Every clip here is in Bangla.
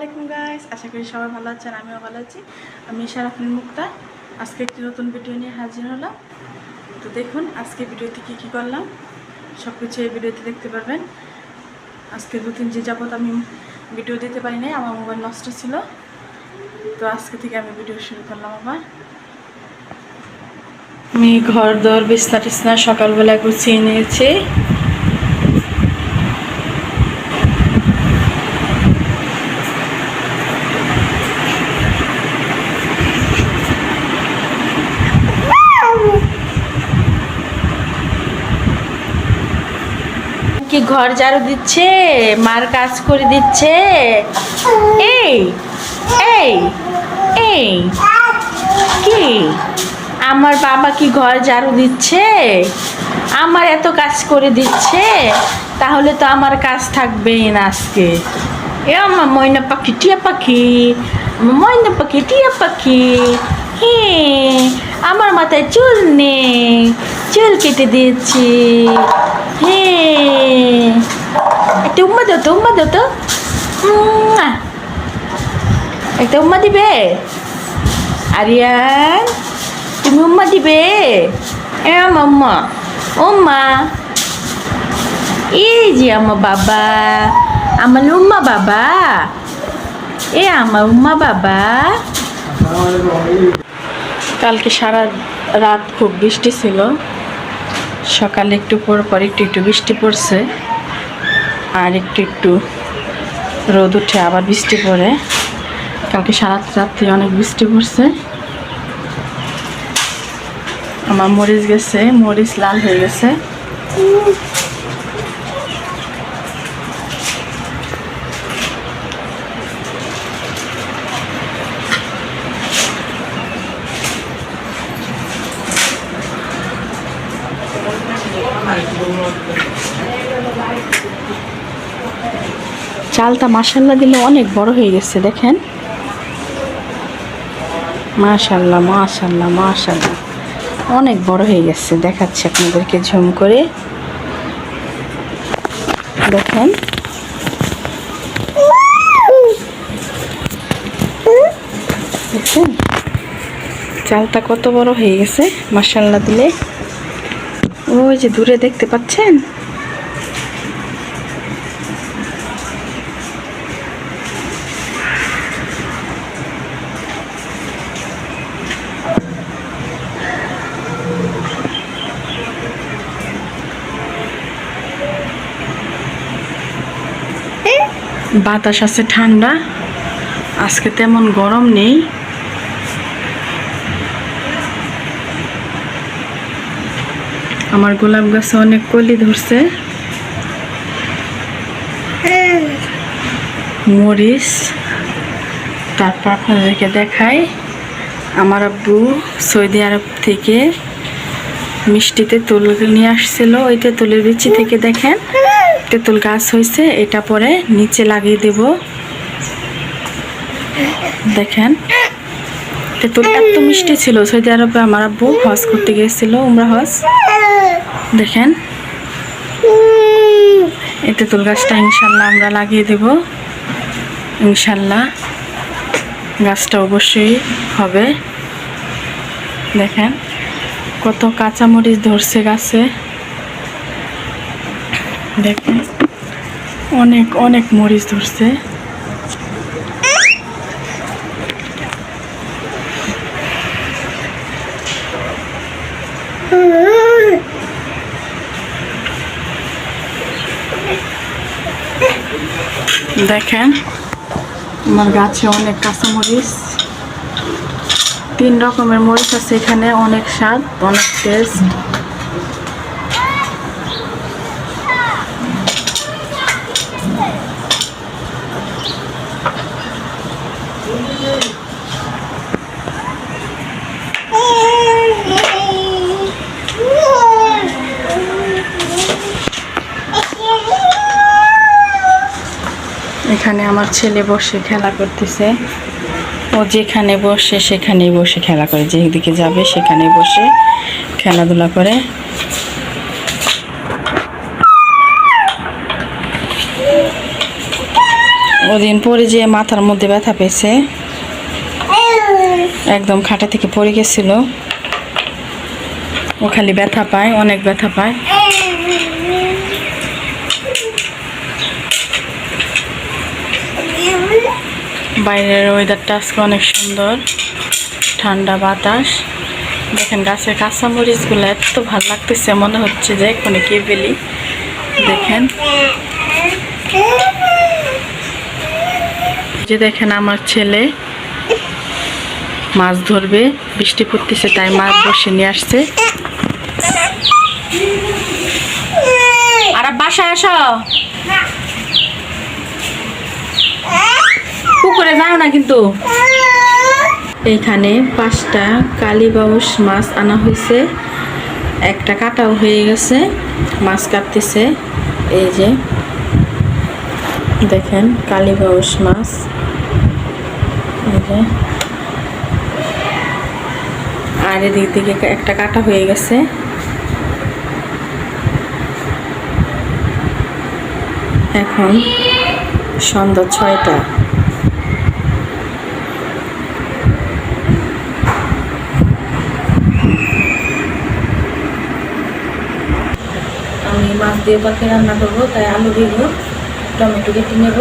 আলাইকুম গাইস আশা করি সবাই ভালো আছেন আমিও ভালো আছি। আমি সারাফিন মুক্তা। আজকে একটি নতুন ভিডিও নিয়ে হাজির হলাম। তো দেখুন, আজকে ভিডিওতে কী কী করলাম? সব কিছু এই ভিডিওতে দেখতে পারবেন। আজকে দু তিন যে যাবত আমি ভিডিও দিতে পারি নাই, আমার মোবাইল নষ্ট ছিল। তো আজকে থেকে আমি ভিডিও শুরু করলাম আবার। আমি ঘর দর বিছনা টিছনা সকালবেলা গুছিয়ে নিয়েছি। কি ঘর ঝাড়ু দিচ্ছে? মার কাজ করে দিচ্ছে? এই এই এই, কি? আমার বাবা কি ঘর ঝাড়ু দিচ্ছে? আমার এত কাজ করে দিচ্ছে? তাহলে তো আমার কাজ থাকবেই না আজকে। এ আমার ময়না পাখি, টিয়া পাখি। ময়না পাখি, টিয়া পাখি। হ্যাঁ আমার মাথায় চুল নেই। চুল কেটে দিয়েছি। হ্যাঁ একটা উম্মা দাও তো উম্মা দাও তো। উম্মা। একটা উম্মা দিবে। আরিয়ান তুমি উম্মা দিবে। এ মাম্মা উম্মা। এই যে আমার বাবা। আমার উম্মা বাবা। এ আমার উম্মা বাবা। কালকে সারা রাত খুব বৃষ্টি ছিল। সকালে একটু পর পর একটু একটু বৃষ্টি পড়ছে। আর একটু একটু রোদ উঠে আবার বৃষ্টি পড়ে। কালকে সারা রাত্রে অনেক বৃষ্টি পড়ছে। আমার মরিচ গেছে, মরিচ লাল হয়ে গেছে। চালটা মাসাল্লা দিলে অনেক বড় হয়ে গেছে, দেখেন। মাশাল্লাহ মাশাল্লাহ মাশাল্লাহ। অনেক বড় হয়ে গেছে, দেখাচ্ছি আপনাদেরকে ঝুম করে। দেখেন। দেখছেন? চালটা কত বড় হয়ে গেছে মাসাল্লাহ দিলে। ওই যে দূরে দেখতে পাচ্ছেন? বাতাস আছে ঠান্ডা। আজকে তেমন গরম নেই। আমার গোলাপ গাছে অনেক কলি ধরছে। মরিচ, তারপর আপনাদেরকে দেখাই। আমার আব্বু সৌদি আরব থেকে মিষ্টিতে তুল নিয়ে আসছিল। ওই তেঁতুলের বিচি থেকে দেখেন, তেঁতুল গাছ হয়েছে, এটা পরে নিচে লাগিয়ে দেব। দেখেন তেঁতুল এত মিষ্টি ছিল। সৌদি আরবে আমার আব্বু হজ করতে গিয়েছিল, উমরা হজ। দেখেন। এই তেঁতুল গাছটা ইনশাল্লাহ আমরা লাগিয়ে দেব। ইনশাল্লাহ গাছটা অবশ্যই হবে। দেখেন, কত কাঁচামরিচ ধরছে গাছে। দেখেন, অনেক অনেক মরিচ ধরছে। দেখেন আমার গাছে অনেক কাঁচামরিচ। তিন রকমের মরিচ আছে এখানে অনেক স্বাদ অনেক টেস্ট এখানে আমার ছেলে বসে খেলা করতেছে। ও যেখানে বসে, সেখানেই বসে খেলা করে। যেদিকে যাবে, সেখানে বসে খেলাধুলা করে। ওদিন পরে যে মাথার মধ্যে ব্যথা পেয়েছে, একদম খাটা থেকে পড়ে গেছিল। ও খালি ব্যথা পায়, অনেক ব্যথা পায়। বাইরের ওয়েদারটা আজকে অনেক সুন্দর, ঠান্ডা বাতাস। দেখেন গাছের কাঁচামরিচগুলো এত ভালো লাগতেছে, মনে হচ্ছে যে এক্ষুনি কে ফেলি। দেখেন। যে দেখেন আমার ছেলে মাছ ধরবে, বৃষ্টি পড়তেছে, তাই মাছ বসে নিয়ে আসছে। আর বাসায় আসো। পুকুরে যাও না কিন্তু। এইখানে পাঁচটা কালীবাউস মাছ আনা হয়েছে। একটা কাটাও হয়ে গেছে, মাছ কাটতেছে। এই যে, দেখেন কালীবাউস মাছ। এই যে। আর এদিক থেকে একটা কাটা হয়ে গেছে। এখন সন্ধ্যা ছয়টা। আমি মাছ দিয়ে পাখি রান্না করব তাই আলু দিব টমেটো কেটে নেব।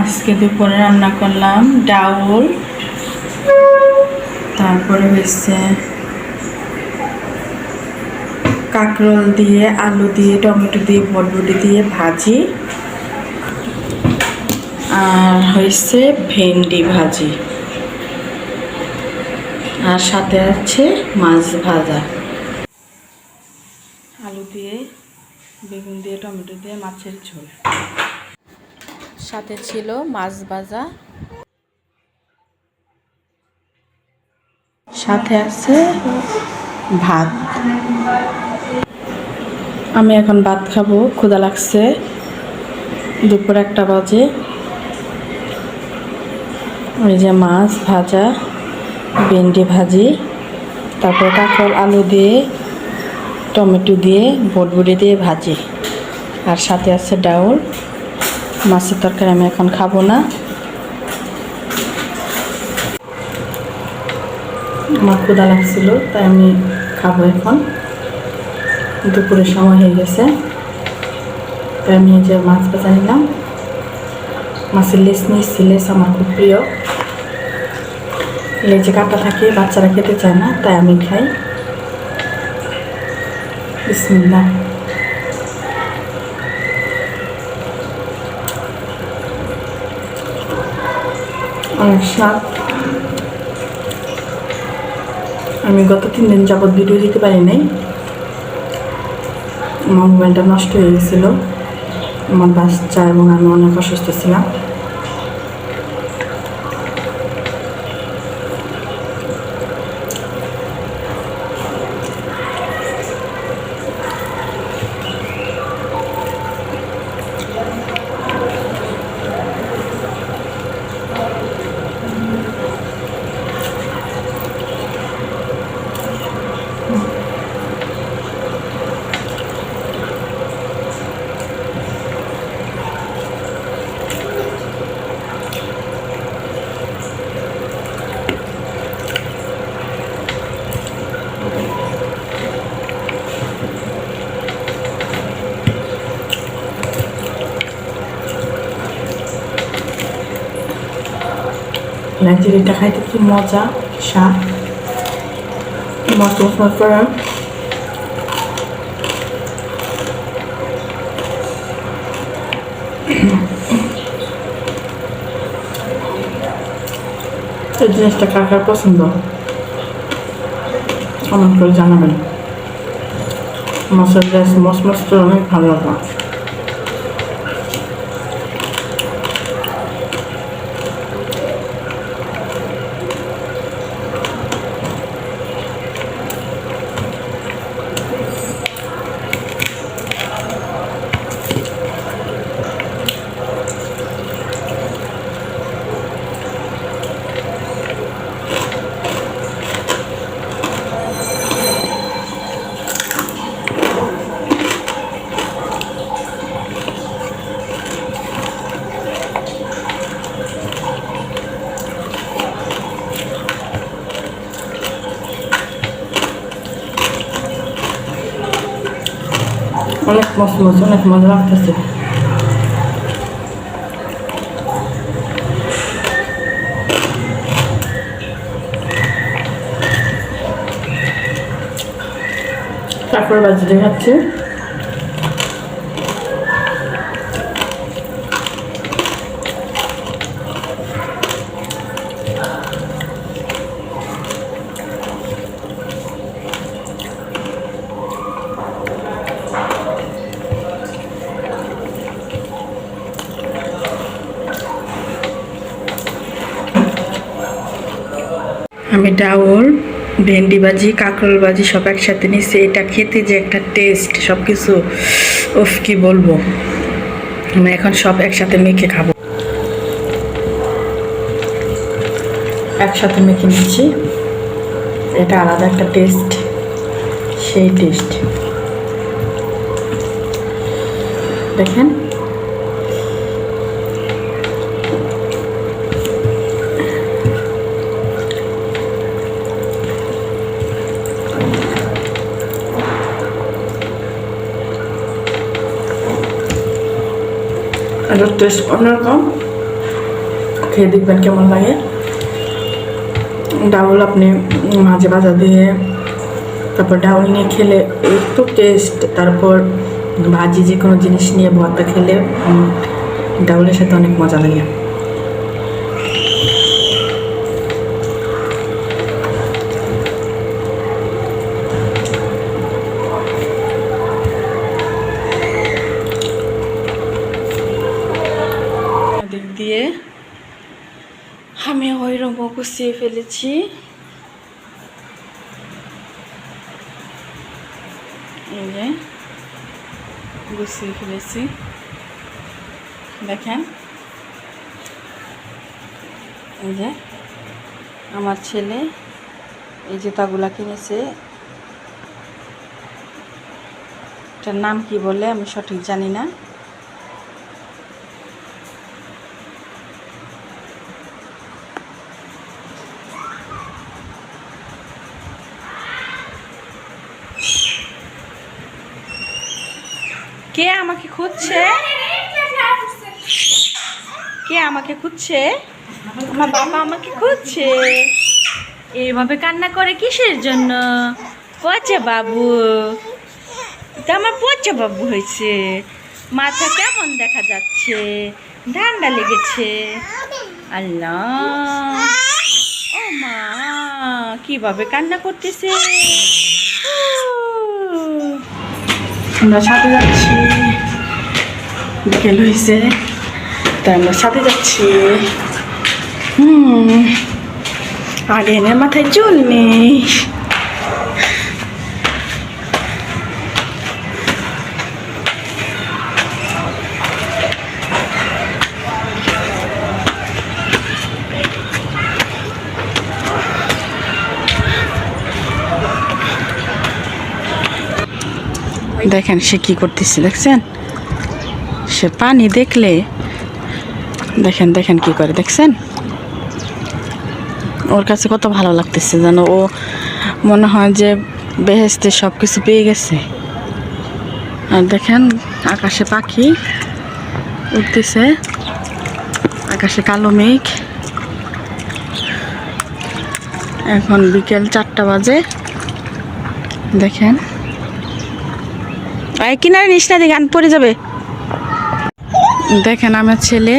আজকে দুপুরে রান্না করলাম ডাউল, তারপরে হচ্ছে কাঁকরোল দিয়ে, আলু দিয়ে, টমেটো দিয়ে বটবটি দিয়ে ভাজি, আর হয়েছে ভেন্ডি ভাজি। আর সাথে আছে মাছ ভাজা। আলু দিয়ে, বেগুন দিয়ে, টমেটো দিয়ে, মাছের ঝোল। সাথে ছিল মাছ ভাজা। সাথে আছে ভাত। আমি এখন ভাত খাব, ক্ষুধা লাগছে। দুপুর একটা বাজে। ওই যে মাছ ভাজা, ভেন্ডি ভাজি, তারপর কাঁকরোল, আলু দিয়ে, টমেটো দিয়ে, বটবুড়ি দিয়ে ভাজি। আর সাথে আছে ডাউল। মাছের তরকারি আমি এখন খাব না। আমার ক্ষুদা লাগছিল, তাই আমি খাব এখন। দুপুরের সময় হয়ে গেছে। তাই আমি যে মাছ ভাজা নিলাম। মাছের লেস নিয়েছি লেস আমার খুব প্রিয়। লেজে কাটা থাকে, বাচ্চারা খেতে চায় না, তাই আমি খাই। বিসমিল্লাহ। অনেক আমি গত তিন দিন যাবৎ ভিডিও দিতে পারি নাই। আমার মোবাইলটা নষ্ট হয়ে গেছিল। আমার বাচ্চা এবং আমি অনেক অসুস্থ ছিলাম। নাইজেরিয়াটা খাইতে কি মজা স্বাদ মশলা মশলা করে এই জিনিসটা কার কার পছন্দ? কমেন্ট করে জানাবেন। মশলা মশ মশলা অনেক ভালো লাগে মস্ত মস্ত অনেক মজা লাগতেছে। তারপর বাজি দেখাচ্ছি। আমি ডাউল, ভেন্ডি ভাজি, কাঁকরোল ভাজি সব একসাথে নিচ্ছি এটা খেতে যে একটা টেস্ট সব কিছু উফ, কি বলব? আমি এখন সব একসাথে মেখে খাব। একসাথে মেখে নিচ্ছি। এটা আলাদা একটা টেস্ট সেই টেস্ট দেখেন এটার টেস্ট অন্যরকম খেয়ে দেখবেন কেমন লাগে। ডাউল আপনি মাঝে ভাজা দিয়ে তারপর ডাউল নিয়ে খেলে একটু টেস্ট তারপর ভাজি যে কোনো জিনিস নিয়ে ভর্তা খেলে ডাউলের সাথে অনেক মজা লাগে দিক দিয়ে আমি গুছিয়ে ফেলেছি এই যে গুছিয়ে ফেলেছি দেখেন এই যে আমার ছেলে, এই জুতাগুলা কিনেছে। এটার নাম কি বলে? আমি সঠিক জানি না কে আমাকে খুঁজছে? কে আমাকে খুঁজছে? আমার বাবা আমাকে খুঁজছে। এইভাবে কান্না করে কিসের জন্য? পচে বাবু। এটা আমার পচে বাবু হয়েছে। মাথা কেমন দেখা যাচ্ছে? ঠান্ডা লেগেছে। আল্লাহ। ও মা, কীভাবে কান্না করতেছে? আমরা সাথে যাচ্ছি। বিকেল হয়েছে তাই আমরা সাথে যাচ্ছি। হুম। আগে এনে মাথায় চুল নেই। দেখেন সে কি করতেছে, দেখছেন? সে পানি দেখলে, দেখেন দেখেন কি করে, দেখছেন? ওর কাছে কত ভালো লাগতেছে যেন ও মনে হয় যে বেহেস্তে সব কিছু পেয়ে গেছে। আর দেখেন, আকাশে পাখি উঠতেছে, আকাশে কালো মেঘ। এখন বিকেল চারটা বাজে। দেখেন। কিনারে নিস না গান পড়ে যাবে। দেখেন আমার ছেলে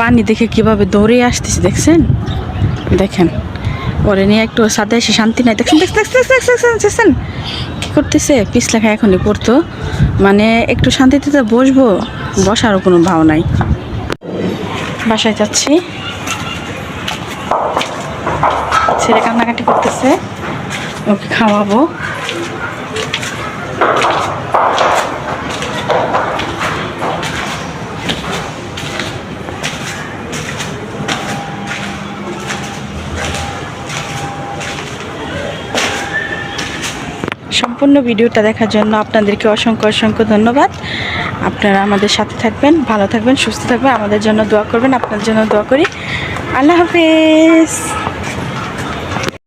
পানি দেখে কীভাবে দৌড়ে আসতেছে, দেখছেন? দেখেন, ওরে নিয়ে একটু সাথে এসে শান্তি নাই। দেখছেন দেখছেন কি করতেছে? পিস লেখা এখনই পড়তো। মানে একটু শান্তিতে তো বসবো, বসারও কোনো ভাও নাই। বাসায় যাচ্ছি। ছেলে কান্নাকাটি করতেছে, ওকে খাওয়াবো। সম্পূর্ণ ভিডিওটা দেখার জন্য আপনাদেরকে অসংখ্য অসংখ্য ধন্যবাদ। আপনারা আমাদের সাথে থাকবেন, ভালো থাকবেন, সুস্থ থাকবেন। আমাদের জন্য দোয়া করবেন, আপনাদের জন্য দোয়া করি। আল্লাহ হাফেজ।